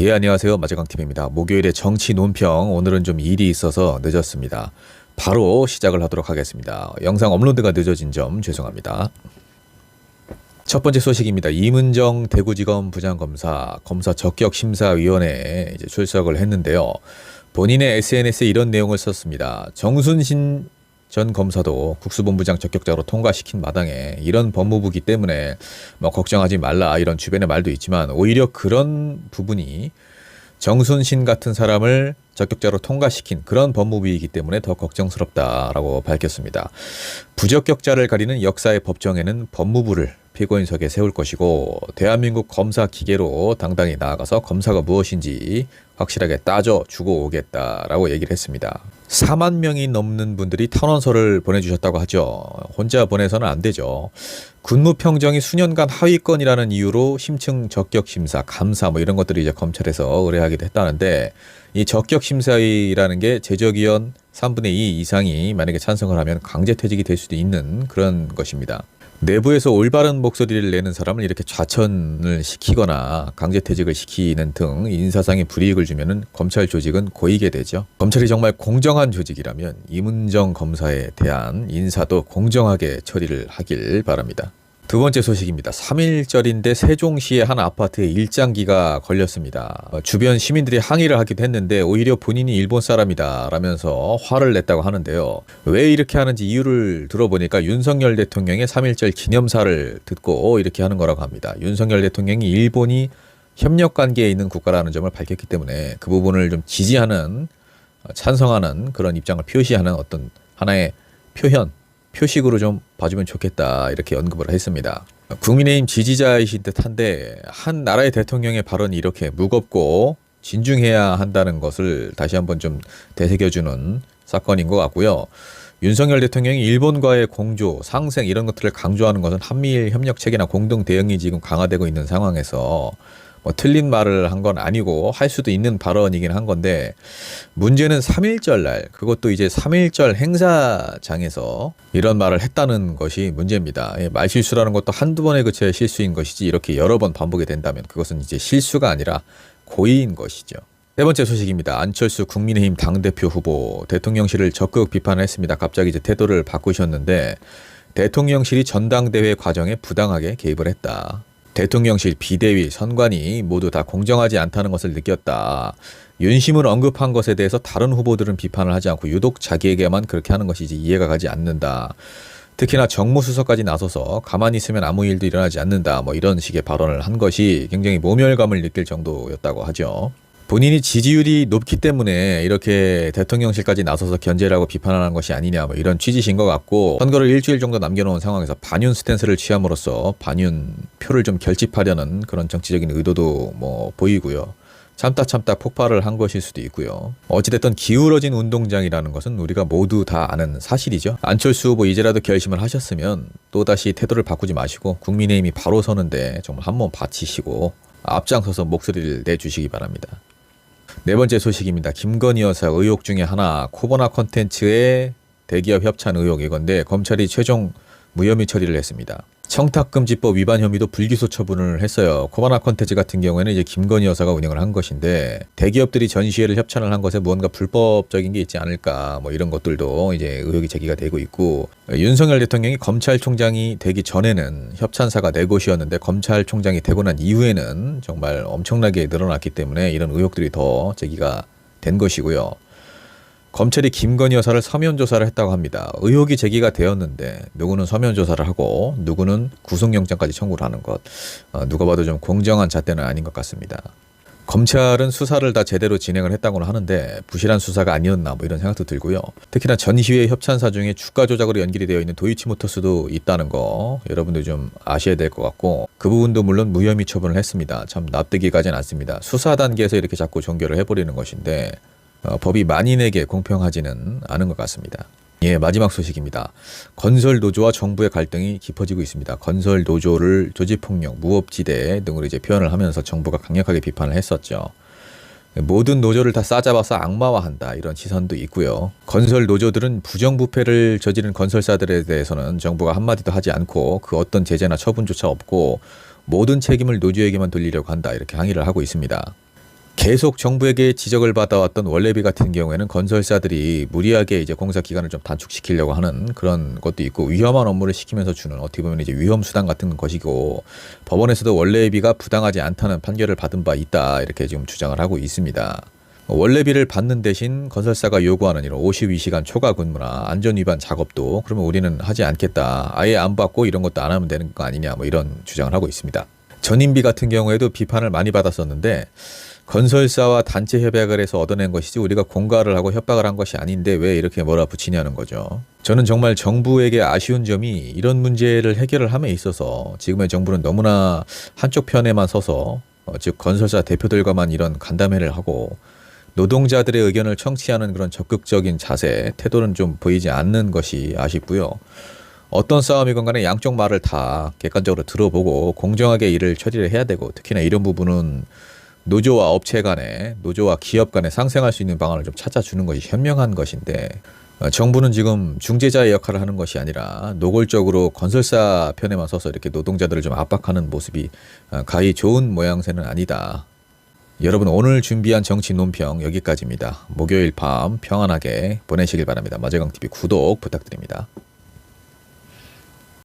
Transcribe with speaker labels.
Speaker 1: 예, 안녕하세요. 마재강팀입니다. 목요일에 정치 논평. 오늘은 좀 일이 있어서 늦었습니다. 바로 시작을 하도록 하겠습니다. 영상 업로드가 늦어진 점 죄송합니다. 첫 번째 소식입니다. 이문정 대구지검 부장검사 검사 적격심사위원회에 출석을 했는데요. 본인의 SNS에 이런 내용을 썼습니다. 정순신 전 검사도 국수본부장 적격자로 통과시킨 마당에 이런 법무부기 때문에 뭐 걱정하지 말라 이런 주변의 말도 있지만 오히려 그런 부분이 정순신 같은 사람을 적격자로 통과시킨 그런 법무부이기 때문에 더 걱정스럽다라고 밝혔습니다. 부적격자를 가리는 역사의 법정에는 법무부를 피고인석에 세울 것이고 대한민국 검사 기계로 당당히 나아가서 검사가 무엇인지 확실하게 따져 주고 오겠다라고 얘기를 했습니다. 4만 명이 넘는 분들이 탄원서를 보내주셨다고 하죠. 혼자 보내서는 안 되죠. 군무 평정이 수년간 하위권이라는 이유로 심층 적격 심사, 감사 뭐 이런 것들이 이제 검찰에서 의뢰하기도 했다는데 이 적격 심사위라는 게 제적위원 3분의 2 이상이 만약에 찬성을 하면 강제 퇴직이 될 수도 있는 그런 것입니다. 내부에서 올바른 목소리를 내는 사람을 이렇게 좌천을 시키거나 강제퇴직을 시키는 등 인사상의 불이익을 주면은 검찰 조직은 고이게 되죠. 검찰이 정말 공정한 조직이라면 이문정 검사에 대한 인사도 공정하게 처리를 하길 바랍니다. 두 번째 소식입니다. 3일절인데 세종시의 한 아파트에 일장기가 걸렸습니다. 어, 주변 시민들이 항의를 하기도 했는데 오히려 본인이 일본 사람이다 라면서 화를 냈다고 하는데요. 왜 이렇게 하는지 이유를 들어보니까 윤석열 대통령의 3일절 기념사를 듣고 이렇게 하는 거라고 합니다. 윤석열 대통령이 일본이 협력 관계에 있는 국가라는 점을 밝혔기 때문에 그 부분을 좀 지지하는 어, 찬성하는 그런 입장을 표시하는 어떤 하나의 표현 표식으로 좀 봐주면 좋겠다 이렇게 언급을 했습니다. 국민의힘 지지자이신 듯한데 한 나라의 대통령의 발언이 이렇게 무겁고 진중해야 한다는 것을 다시 한번 좀 되새겨주는 사건인 것 같고요. 윤석열 대통령이 일본과의 공조, 상생 이런 것들을 강조하는 것은 한미일 협력 체계나 공동 대응이 지금 강화되고 있는 상황에서 뭐 틀린 말을 한 건 아니고 할 수도 있는 발언이긴 한 건데 문제는 3.1절 날 그것도 이제 3.1절 행사장에서 이런 말을 했다는 것이 문제입니다. 예, 말실수라는 것도 한두 번에 그쳐 실수인 것이지 이렇게 여러 번 반복이 된다면 그것은 이제 실수가 아니라 고의인 것이죠. 세 번째 소식입니다. 안철수 국민의힘 당대표 후보 대통령실을 적극 비판했습니다. 갑자기 이제 태도를 바꾸셨는데 대통령실이 전당대회 과정에 부당하게 개입을 했다. 대통령실 비대위 선관위 모두 다 공정하지 않다는 것을 느꼈다. 윤심을 언급한 것에 대해서 다른 후보들은 비판을 하지 않고 유독 자기에게만 그렇게 하는 것이 이제 이해가 가지 않는다. 특히나 정무수석까지 나서서 가만히 있으면 아무 일도 일어나지 않는다. 뭐 이런 식의 발언을 한 것이 굉장히 모멸감을 느낄 정도였다고 하죠. 본인이 지지율이 높기 때문에 이렇게 대통령실까지 나서서 견제를 하고 비판하는 것이 아니냐 뭐 이런 취지신 것 같고 선거를 일주일 정도 남겨놓은 상황에서 반윤 스탠스를 취함으로써 반윤 표를 좀 결집하려는 그런 정치적인 의도도 뭐 보이고요. 참다 참다 폭발을 한 것일 수도 있고요. 어찌됐든 기울어진 운동장이라는 것은 우리가 모두 다 아는 사실이죠. 안철수 후보 이제라도 결심을 하셨으면 또다시 태도를 바꾸지 마시고 국민의힘이 바로 서는데 정말 한번 바치시고 앞장서서 목소리를 내주시기 바랍니다. 네 번째 소식입니다. 김건희 여사 의혹 중에 하나 코보나 컨텐츠의 대기업 협찬 의혹 이건데 검찰이 최종 무혐의 처리를 했습니다. 청탁금지법 위반 혐의도 불기소 처분을 했어요. 코바나 컨텐츠 같은 경우에는 이제 김건희 여사가 운영을 한 것인데 대기업들이 전시회를 협찬을 한 것에 무언가 불법적인 게 있지 않을까 뭐 이런 것들도 이제 의혹이 제기가 되고 있고 윤석열 대통령이 검찰총장이 되기 전에는 협찬사가 네 곳이었는데 검찰총장이 되고 난 이후에는 정말 엄청나게 늘어났기 때문에 이런 의혹들이 더 제기가 된 것이고요. 검찰이 김건희 여사를 서면 조사를 했다고 합니다. 의혹이 제기가 되었는데 누구는 서면 조사를 하고 누구는 구속영장까지 청구를 하는 것 어, 누가 봐도 좀 공정한 잣대는 아닌 것 같습니다. 검찰은 수사를 다 제대로 진행을 했다고는 하는데 부실한 수사가 아니었나 뭐 이런 생각도 들고요. 특히나 전시회 협찬사 중에 주가 조작으로 연결이 되어 있는 도이치모터스도 있다는 거 여러분들 좀 아셔야 될 것 같고 그 부분도 물론 무혐의 처분을 했습니다. 참 납득이 가진 않습니다. 수사 단계에서 이렇게 자꾸 종결을 해버리는 것인데 어, 법이 만인에게 공평하지는 않은 것 같습니다. 예, 마지막 소식입니다. 건설 노조와 정부의 갈등이 깊어지고 있습니다. 건설 노조를 조직 폭력, 무업지대 등으로 이제 표현을 하면서 정부가 강력하게 비판을 했었죠. 모든 노조를 다 싸잡아서 악마화한다 이런 시선도 있고요. 건설 노조들은 부정부패를 저지른 건설사들에 대해서는 정부가 한마디도 하지 않고 그 어떤 제재나 처분조차 없고 모든 책임을 노조에게만 돌리려고 한다 이렇게 항의를 하고 있습니다. 계속 정부에게 지적을 받아왔던 원래비 같은 경우에는 건설사들이 무리하게 이제 공사 기간을 좀 단축시키려고 하는 그런 것도 있고 위험한 업무를 시키면서 주는 어떻게 보면 이제 위험 수당 같은 것이고 법원에서도 원래비가 부당하지 않다는 판결을 받은 바 있다 이렇게 지금 주장을 하고 있습니다. 원래비를 받는 대신 건설사가 요구하는 이런 52시간 초과 근무나 안전 위반 작업도 그러면 우리는 하지 않겠다. 아예 안 받고 이런 것도 안 하면 되는 거 아니냐 뭐 이런 주장을 하고 있습니다. 전임비 같은 경우에도 비판을 많이 받았었는데 건설사와 단체 협약을 해서 얻어낸 것이지 우리가 공갈을 하고 협박을 한 것이 아닌데 왜 이렇게 몰아붙이냐는 거죠. 저는 정말 정부에게 아쉬운 점이 이런 문제를 해결을 함에 있어서 지금의 정부는 너무나 한쪽 편에만 서서 어, 즉 건설사 대표들과만 이런 간담회를 하고 노동자들의 의견을 청취하는 그런 적극적인 자세, 태도는 좀 보이지 않는 것이 아쉽고요. 어떤 싸움이건 간에 양쪽 말을 다 객관적으로 들어보고 공정하게 일을 처리를 해야 되고 특히나 이런 부분은 노조와 업체 간에 노조와 기업 간에 상생할 수 있는 방안을 좀 찾아주는 것이 현명한 것인데 어, 정부는 지금 중재자의 역할을 하는 것이 아니라 노골적으로 건설사 편에만 서서 이렇게 노동자들을 좀 압박하는 모습이 어, 가히 좋은 모양새는 아니다. 여러분 오늘 준비한 정치 논평 여기까지입니다. 목요일 밤 평안하게 보내시길 바랍니다. 마재강 TV 구독 부탁드립니다.